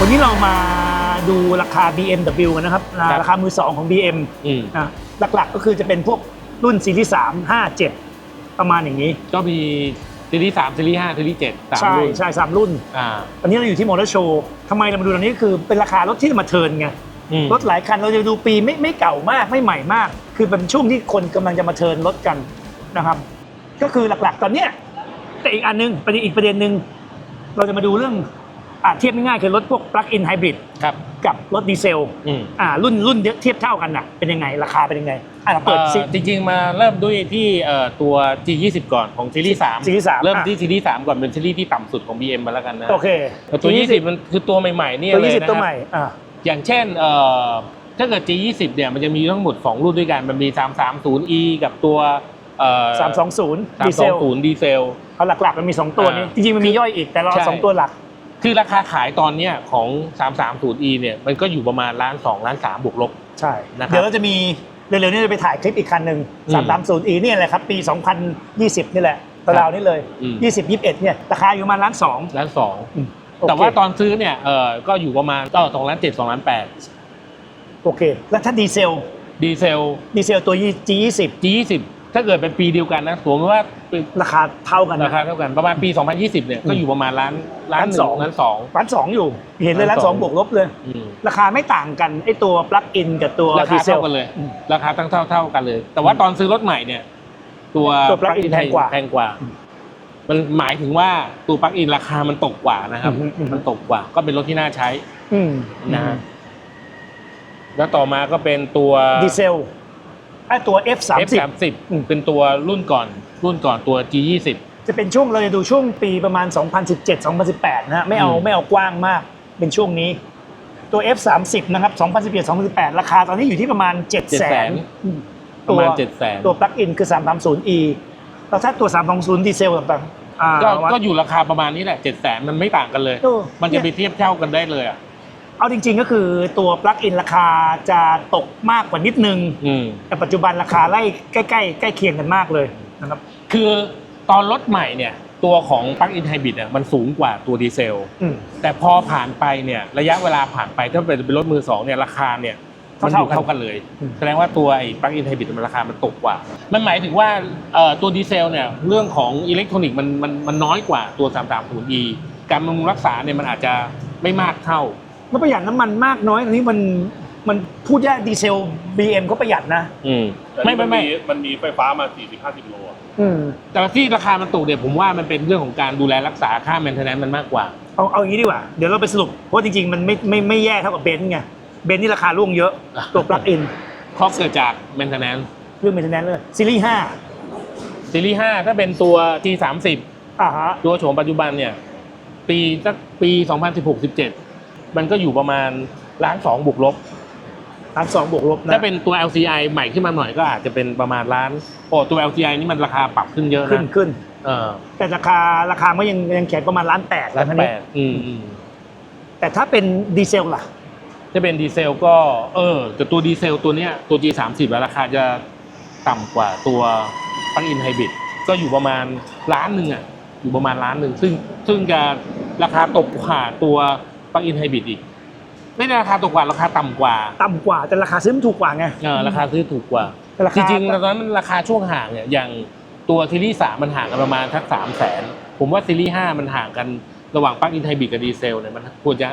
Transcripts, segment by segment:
วันนี้เรามาดูราคา BMW กันนะครับอ่าครับ ราคามือสองของ BM อืมนะหลักๆก็คือจะเป็นพวกรุ่นซีรีส์3 5 7 ประมาณอย่างนี้ ก็มีซีรีส์สามซีรีส์ห้าซีรีส์เจ็ดสามใช่รุ่นใช่สามรุ่น อ่าตอนนี้เราอยู่ที่มอเตอร์โชว์ทำไมเรามาดูตอนนี้คือเป็นราคารถที่มาเทิร์นไง อืมรถหลายคันเราจะดูปีไม่ไม่เก่ามากไม่ใหม่มาก คือเป็นช่วงที่คนกำลังจะมาเทิร์นรถกันนะครับ ก็คือหลักๆตอนเนี้ยแต่อีกอันนึงประเด็นอีกประเด็นหนึ่งเราจะมาดูเรื่อง อ่าเทียบง่ายๆคือรถพวก plug-in hybrid ครับ กับรถดีเซลอืม อ่ารุ่นรุ่นเทียบเท่ากันน่ะเป็นยังไงราคาเป็นยังไงอะเราเปิดซิ เอ่อจริงๆ มาเริ่มด้วยที่เอ่อตัว G20 ก่อนของซีรีส์สามซีรีส์สามเริ่มอะที่ซีรีส์สามก่อนเป็นซีรีส์ที่ต่ำสุดของ BM มาแล้วกันนะโอเคแต่ตัว 20 มันคือตัวใหม่ๆ เนี่ยตัวเลยยี่สิบนะตัวคใหรัม่บอ่า อย่างเช่นเอ่อถ้าเกิด G20 เนี่ยมันจะมีทั้งหมด 2 รุ่นด้วยกัน มันมี 330e กับตัวเอ่อสามสองศูนย์ดีเซล320ดีเซล เอาหลักๆมันมีสองตัวนี้ อ่าจริงๆ มันมีย่อยอีกแต่เราเอาใช่ สองตัวหลัก คือราคาขายตอนเนี้ยของ 330e เนี่ยมันก็อยู่ประมาณล้าน2ล้าน3บวกลบ ใช่ นะครับเดี๋ยวเราจะมีเร็วๆนี้จะไปถ่ายคลิปอีกคันหนึ่งอืมสามสามศูนย์อีนี่แหละครับ ปี 2020 นี่แหละราวๆนี่เลย อืม 20 21 เนี่ย ราคาอยู่ประมาณล้านสองล้านสองโอเคแต่ว่าตอนซื้อเนี่ยเออก็อยู่ประมาณก็สองล้านเจ็ดสองล้านแปดโอเค แล้วถ้าดีเซล ดีเซลดีเซลตัว G20 G20 ถ้าเกิดเป็นปีเดียวกันนะสมมติว่าเป็นราคาเท่ากันรานะคาเท่ากันประมาณปี 2020 เนี่ยอืมก็อยู่ประมาณล้านล้านล้านหนึ่สอง ล้านสองล้านสองอยู่ เห็นเลยล้านล้านสสออง งบวกลบเลย อืม ราคาไม่ต่างกันไอตัวปลั๊กอินกับตัวราดีคาเซลเท่ากันเลย อืมราคาตั้งเท่าเท่ากันเลย แต่ว่าตอนซื้อรถใหม่เนี่ย ตัวตัว plug-in แพงกว่าแพงกว่ามันหมายถึงว่าตัวปลั๊กอินราคามันตกกว่านะครับ อืมอืม มันตกกว่า ก็เป็นรถที่น่าใช้อืมนะฮะแล้วต่อมาก็เป็นตัวดีเซล ไอตัว F30 F30 อืมเป็นตัวรุ่นก่อนรุ่นก่อนตัว G20 จะเป็นช่วงเราจะดูช่วงปีประมาณ 2017 2018 นะฮะไม่เอาอืม ไม่เอากว้างมากเป็นช่วงนี้ ตัว F30 นะครับ2017 2018 ราคาตอนนี้อยู่ที่ประมาณ 7 0 0 0 0 0ประมาณตัวเจ็ดแสนตัวปลั๊กอินคือ 330e แล้วถ้าตัว 320 ดีเซลต่างๆอ่าก็วัดก็อยู่ราคาประมาณนี้แหละเจ็ดแสนมันไม่ต่างกันเลย เออมันจะไปเทียบเท่ากันได้เลยอะ เอาจริงๆก็คือตัวปลั๊กอินราคาจะตกมากกว่านิดนึง อืม แต่ปัจจุบันราคาไล่ใกล้ๆใกล้เคียงกันมากเลยนะครับ คือตอนรถใหม่เนี่ย ตัวของปลั๊กอินไฮบริดอะมันสูงกว่าตัวดีเซล อืม แต่พอผ่านไปเนี่ยระยะเวลาผ่านไปถ้าเป็นเป็นรถมือสองเนี่ยราคาเนี่ยมันอยู่เท่าๆกันเท่ากันเลย อืม แสดงว่าตัวไอ้ปลั๊กอินไฮบริดมันราคามันตกกว่า มันหมายถึงว่าเอ่อตัวดีเซลเนี่ยเรื่องของอิเล็กทรอนิกส์มันมันมันน้อยกว่าตัว 330e การบำรุงรักษาเนี่ยมันอาจจะไม่มากเท่า มันประหยัดน้ำมันมากน้อยอันนี้มันมันพูดยากดีเซล BM ก็ประหยัดนะ อืม แต่ไม่นี่ไม่ไม่ มันมีไฟฟ้ามา40-50โลอะอืม แต่ที่ราคามันตกเนี่ยผมว่ามันเป็นเรื่องของการดูแลรักษาค่าแมนเทนแนนซ์มันมากกว่า เอาเอาอย่างนี้ดีกว่า เดี๋ยวเราไปสรุป เพราะจริงๆ มันไม่ไม่ไม่แย่เท่ากับเบนซ์ไง เบนซ์นี่ราคาร่วงเยอะ อะ ตัวปลั๊กอิน เพราะเกิดจากแมนเทนแนนซ์เรื่อง maintenance เลยซีรีส์ซีรีส์5ถ้าเป็นตัว G30 5อ่าฮะ ตัวโฉมปัจจุบันเนี่ย ปีสักปี 2016-17 มันก็อยู่ประมาณล้านสองบวกลบล้านสองบวกลบนะถ้าเป็นตัว LCI ใหม่ขึ้นมาหน่อยก็อาจจะเป็นประมาณล้านโอ้ตัว LCI นี่มันราคาปรับขึ้นเยอะขึ้นนะขึ้น เออแต่ราคาราคาก็ยังยังแข็งประมาณล้านแปดล้านคันแปนี้ดอืมอืมแต่ถ้าเป็นดีเซลล่ะ ถ้าเป็นดีเซลก็ เออแต่ตัวดีเซลตัวเนี้ยตัว G30 อะราคาจะต่ำกว่าตัวปลั๊กอินไฮบริดก็อยู่ประมาณล้านหนึ่งอะอยู่ประมาณล้านหนึ่งซึ่งซึ่งจะราคาตกกว่าตัว ปลั๊กอินไฮบริดอีก ไม่ได้ราคาตกกว่าราคาต่ำกว่าต่ำกว่าแต่ราคาซื้อมันถูกกว่าไง เออราคาซื้อถูกกว่า แต่ราจคาริงๆตอนนั้นมันราคาช่วงห่างเนี่ยอย่างตัวซีรีส์สามมันห่างกันประมาณทักสามแสนผมว่าซีรีส์ห้ามันห่างกันระหว่างปลั๊กอินไฮบริดกับดีเซลเนี่ยมันควรจะ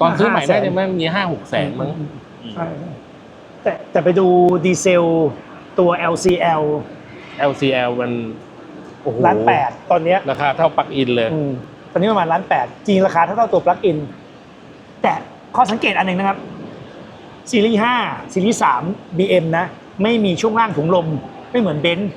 ตอนซื้อใหม่ได้เนี่ยมันมีห้าหกแสนมั้งใช่แต่แต่ไปดูดีเซลตัว LCL LCL มันโอ้โหล้านแปดตอนเนี้ยราคาเท่าปลั๊กอินเลย อืมตอนนี้ประมาณล้านแปดจริงราคาเท่าเท่าตัวปลั๊กอิน แต่ข้อสังเกตอันหนึ่งนะครับ ซีรีส์5ซีรีส์3 BM นะ ไม่มีช่วงล่างถุงลม ไม่เหมือนเบนซ์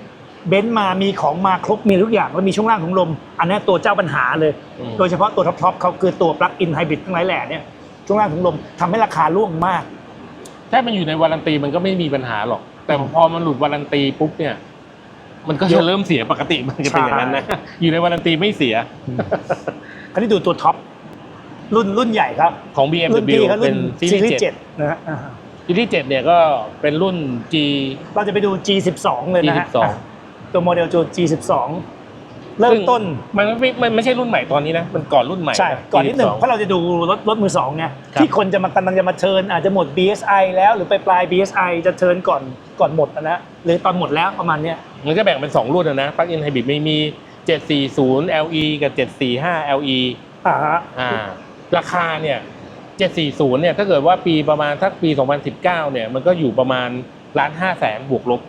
เบนซ์มามีของมาครบมีทุกอย่างแล้วมีช่วงล่างถุงลม อันนี้ตัวเจ้าปัญหาเลยอืมโดยเฉพาะตัวท็อปๆเขาคือตัวปลั๊กอินไฮบริดทั้งหลายแหล่เนี่ยช่วงล่างถุงลมทำให้ราคาร่วงมากถ้ามันอยู่ในวารันตีมันก็ไม่มีปัญหาหรอก แต่พอมันหลุดวารันตีปุ๊บเนี่ยมันก็เยจะอะเริ่มเสียปกติมันจะเป็นอย่างนั้นนะอยู่ในวารันตีไม่เสีย อันนี้ดูตัวท็อป รุ่นรุ่นใหญ่ครับของ รุ่น BMW พี่เขาเป็รุ่นนซีซีรีรีส์ส์เจ็ด7นะฮะอ่าฮะซีรีส์เจ็ดเนี่ยก็เป็นรุ่น G เราจะไปดู G12 เลยนะฮะ G12 ตัวโมเดลจู G12 เริ่มต้น มันไม่ไม่ไม่ใช่รุ่นใหม่ตอนนี้นะ มันก่อนรุ่นใหม่ใช่ ก่อนนิดหนึ่ง22เพราะเราจะดูรถรถมือสองไงครับ ที่คนจะมากำลังจะมาเทิร์นอาจจะหมด BSI แล้วหรือไปปลาย BSI จะเทิร์นก่อนก่อนหมดนะนะหรือตอนหมดแล้วประมาณเนี้ย มันก็แบ่งเป็น 2 รุ่นอะนะปลั๊กอินไฮบริดไม่มี 740 LE กับ 745 LE อ่าฮะ อ่า ราคาเนี่ย740เนี่ยถ้าเกิดว่าปีประมาณทักปี 2019เนี่ยมันก็อยู่ประมาณล้านห้าแสนบวกลบ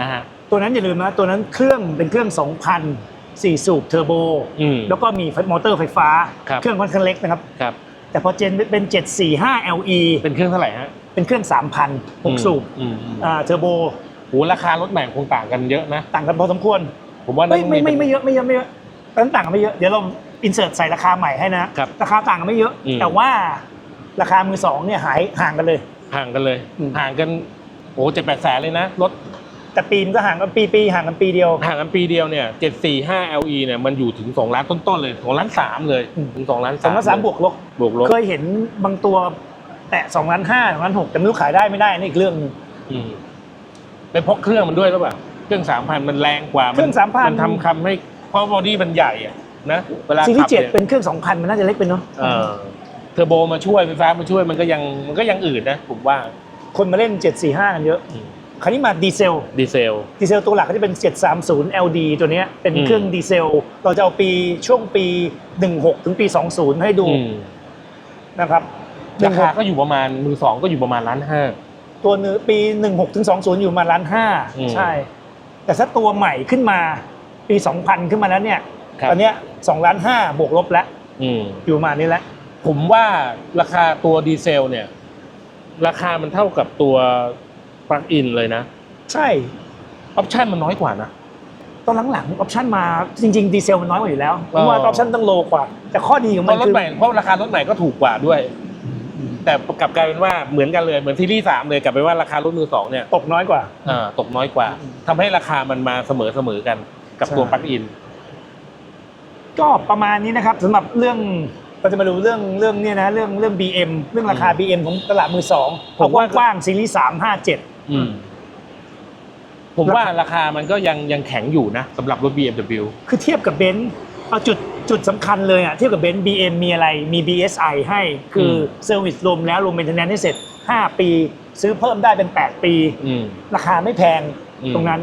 นะฮะตัวนั้นอย่าลืมนะตัวนั้นเครื่องเป็นเครื่อง 2,000 4สูบเทอร์โบ อืม แล้วก็มีมอเตอร์ไฟฟ้า ครับ เครื่องค่อนข้างเล็กนะครับ ครับ แต่พอเจนเป็น 745 LE เป็นเครื่องเท่าไหร่ฮะเป็นเครื่อง 3,000 6 สูบอืมอืมอ่าเทอร์โบ โหราคารถใหม่คงต่างกันเยอะนะ ต่างกันพอสมควรผมว่าไม่นั่นไม่ไม่เป็นไม่เยอะไม่เยอะไม่เยอะตอนนั้นต่างกันไม่เยอะ เดี๋ยวเรา อินเสิร์ตใส่ราคาใหม่ให้นะครับราคาต่างกันไม่เยอะ อืม แต่ว่าราคามือสองเนี่ยหายห่างกันเลย ห่างกันเลย อืม ห่างกันโอ้เจ็ดแปดแสนเลยนะรถแต่ปีมันก็ห่างกันปีปีห่างกันปีเดียว ห่างกันปีเดียวเนี่ย745 LE เนี่ยมันอยู่ถึง2ล้านต้นๆเลย2ล้าน3เลยอืม ถึง2ล้านสองล้านสามบวกลบ บวกลบเคยเห็นบางตัวแตะสองล้านห้าสองล้านหกแต่ไม่รู้ขายได้ไม่ได้นี่อีกเรื่องหนึงอืมเป็นเพราะเครื่องมันด้วยหรือเปล่าเครื่อง3,000มันแรงกว่าเครื่อง3,000 มันทำคำให้เพราะบอดี้มันใหญ่อะ นะเวลาซีรีขับส์เจ็ดเนี่ยเป็นเครื่องสองพันมันน่าจะเล็กไปเนาะเออเทอร์โบมาช่วยไฟฟ้ามาช่วยมันก็ยังมันก็ยังอืดนะผมว่า คนมาเล่น 745 กันเยอะ อืมคราวนี้มาดีเซล ดีเซล ดีเซลตัวหลักก็จะเป็น 730 LD ตัวเนี้ยเป็นอืม เครื่องดีเซล เราจะเอาปีช่วงปี 16 ถึงปี 20 ให้ดูอืมนะครับราคาก็อยู่ประมาณมือสองก็อยู่ประมาณล้านห้าตัวเนื้อปี 16 ถึง 20 อยู่ประมาล้านห้าอืมใช่ แต่ถ้าตัวใหม่ขึ้นมาปี 2000 ขึ้นมาแล้วเนี่ย ครับ ตอนเนี้ย 2ล้านห้าบวกลบแล้วอืม อยู่ประมาณนี้แหละ ผมว่าราคาตัวดีเซลเนี่ย ราคามันเท่ากับตัวปลั๊กอินเลยนะใช่ออปชันมันน้อยกว่านะ ตอนหลังๆออปชั่นมาจริงๆดีเซลมันน้อยกว่าอยู่แล้วเพราะว่าอ๋อออปชั่นต้องโลกว่า แต่ข้อดีของเพมันราะรถคือ ใหม่เพราะราคารถใหม่ก็ถูกกว่าด้วย แต่กลับกลายเป็นว่าเหมือนกันเลยเหมือนซีรีส์สามเลยกลับไปนว่าราคารถมือสองเนี่ยตกน้อยกว่าเอ่อตกน้อยกว่าทำให้ราคามันมาเสมอเสมอกันกับใช่ตัวปลั๊กอิน ก็ประมาณนี้นะครับสำหรับเรื่องเราจะมาดูเรื่องเรื่องเนี่ยนะเรื่องเรื่อง BM เรื่องราคาอืม BM ของตลาดมือสองผมว่ากว้างๆซีรีส์สามห้าเจ็ดอืมผมว่าราคามันก็ยังยังแข็งอยู่นะสำหรับรถ BMW คือเทียบกับเบนซ์เอาจุดจุดสำคัญเลยอะเทียบกับเบนซ์ BM มีอะไรมี BSI ให้คืออมเซอร์วิสรวมแล้วรวมเมนเทนแนนให้เสร็จ 5 ปี ซื้อเพิ่มได้เป็น 8 ปีอืมราคาไม่แพงอืมตรงนั้น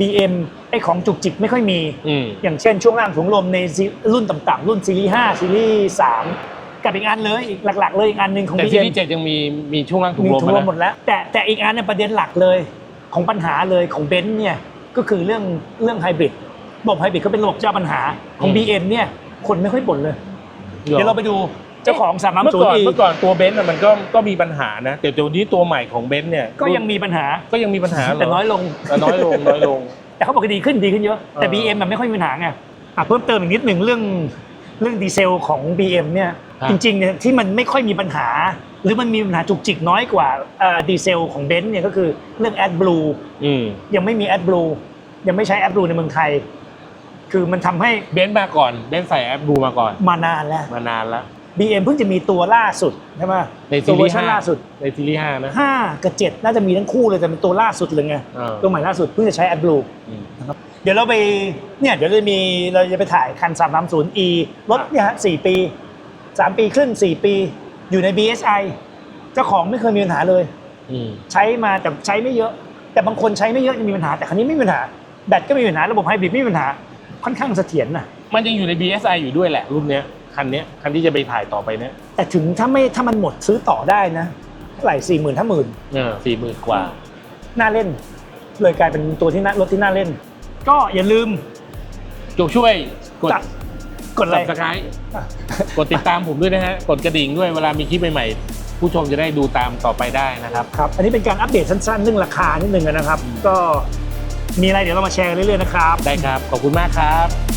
BM ไอ้ของจุกจิกไม่ค่อยมี อืม อย่างเช่นช่วงล่างถุงลมในซีรุ่นต่ำๆรุ่นซีรีส์5ซีรีส์3กับอีกอันเลยอีกหลัก ๆ เลยอีกอันหนึ่งของ แต่ BM ซีรีส์เจ็ดยังมีมีช่วงล่างถุงมีลมทั่วนะหมดแล้ว แต่แต่อีกอันเนี่ยประเด็นหลักเลยของปัญหาเลยของเบนซ์เนี่ยก็คือเรื่องเรื่องไฮบริดระบบไฮบริดก็เป็นระบบเจ้าปัญหาของ BM เนี่ยคนไม่ค่อยบ่นเลย เดี๋ยวเราไปดูเจ้าของสามเมื่อศูนก่อนย์อีเมื่อก่อนตัวเบนซ์น่ะมันก็ก็มีปัญหานะแต่เดี๋ยวนี้ตัวใหม่ของเบนซ์เนี่ยก็ยังมีปัญหาก็ยังมีปัญหาเหรแต่น้อยลงแต่น้อยลงน้อยลง แต่เขาบอกว่าดีขึ้นดีขึ้นเยอะแต่เออ BM มันไม่ค่อยมีปัญหาไงอะเพิ่มเติมอีกนิดหนึ่งเรื่องเรื่องดีเซลของ BM เนี่ยครับจริงๆเนี่ยที่มันไม่ค่อยมีปัญหา หรือมันมีปัญหาจุกจิกน้อยกว่าเอ่อดีเซลของเบนซ์เนี่ยก็คือเรื่อง AdBlue อืมยังไม่มี AdBlue ยังไม่ใช้ AdBlue ในเมืองไทย คือมันทำให้เบนซ์มาก่อนเบนซ์ใส่แอปดูมาก่อน มานานแล้วมานานแล้ว BM เพิ่งจะมีตัวล่าสุดใช่ไหมในตัซีวเวอรีร์ส์ชันห้าล่าสุด ในซีรีส์ห้านะ 5 กับ 7 น่าจะมีทั้งคู่เลยแต่เป็นตัวล่าสุดเลยไงเออตัวใหม่ล่าสุดเพิ่งจะใช้ AdBlue อืม เดี๋ยวเราไปเนี่ยเดี๋ยวเรามีเราจะไปถ่ายคัน 330e รถเนี่ยฮะ4ปี 3 ปีครึ่ง 4 ปี อยู่ใน BSI เจ้าของไม่เคยมีปัญหาเลย อืม ใช้มาแต่ใช้ไม่เยอะ แต่บางคนใช้ไม่เยอะยังมีปัญหาแต่คันนี้ไม่มีปัญหาแบตก็ไม่มีปัญหาระบบไฮบริดไม่มีปัญหาค่อนข้างเสถียรนะมันยังอยู่ใน BSI อยู่ด้วยแหละ รุ่นเนี้ย คันเนี้ยคันที่จะไปถ่ายต่อไปเนี้ยแต่ถึงถ้าไม่ถ้ามันหมดซื้อต่อได้นะเท่าไหร่สี่หมื่นห้าหมื่นเออสี่หมื่นกว่า น่าเล่น เลยกลายเป็นตัวที่น่ารถที่น่าเล่น ก็อย่าลืมจงช่วยกดจัดกดอะไร subscribe กดติดตามผมด้วยนะฮะ กดกระดิ่งด้วยเวลามีคลิปใหม่ๆ ผู้ชมจะได้ดูตามต่อไปได้นะครับครับ อันนี้เป็นการอัปเดตสั้นๆเรื่องราคานิดนึงนะครับ ก็มีอะไรเดี๋ยวเรามาแชร์กันเรื่อยๆนะครับ ได้ครับ ขอบคุณมากครับ